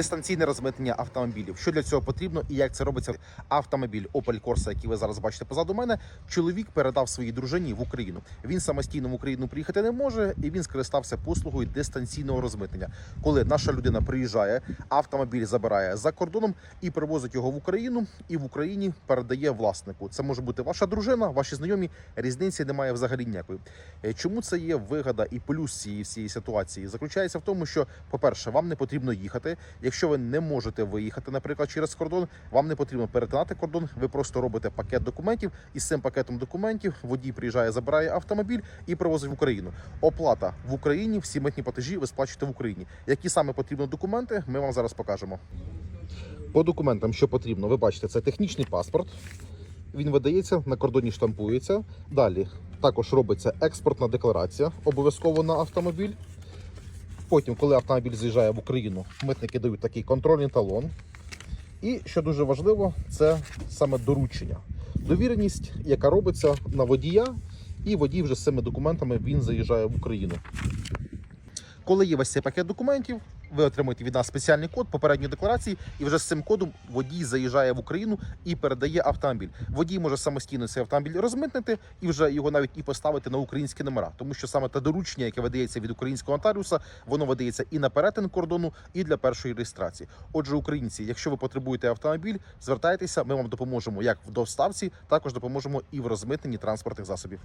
дистанційне розмитнення автомобілів. Що для цього потрібно і як це робиться? Автомобіль Opel Corsa, який ви зараз бачите позаду мене. Чоловік передав своїй дружині в Україну. Він самостійно в Україну приїхати не може, і він скористався послугою дистанційного розмитнення. Коли наша людина приїжджає, автомобіль забирає за кордоном і привозить його в Україну, і в Україні передає власнику. Це може бути ваша дружина, ваші знайомі. Різниці немає взагалі ніякої. Е, Чому це є вигода і плюс цієї всієї ситуації? Заключається в тому, що, по-перше, вам не потрібно їхати. Якщо ви не можете виїхати, наприклад, через кордон, вам не потрібно перетинати кордон. Ви просто робите пакет документів, і з цим пакетом документів водій приїжджає, забирає автомобіль і привозить в Україну. Оплата в Україні, всі митні платежі ви сплачуєте в Україні. Які саме потрібні документи, ми вам зараз покажемо. По документам, що потрібно, ви бачите, це технічний паспорт. Він видається, на кордоні штампується. Далі також робиться експортна декларація, обов'язково на автомобіль. Потім, коли автомобіль заїжджає в Україну, митники дають такий контрольний талон. І що дуже важливо, це саме доручення. Довіреність, яка робиться на водія, і водій вже з цими документами він заїжджає в Україну. Коли є весь цей пакет документів, ви отримуєте від нас спеціальний код попередньої декларації, і вже з цим кодом водій заїжджає в Україну і передає автомобіль. Водій може самостійно цей автомобіль розмитнити і вже його навіть і поставити на українські номера, тому що саме те доручення, яке видається від українського нотаріуса, воно видається і на перетин кордону, і для першої реєстрації. Отже, українці, якщо ви потребуєте автомобіль, звертайтеся, ми вам допоможемо як в доставці, також допоможемо і в розмитненні транспортних засобів.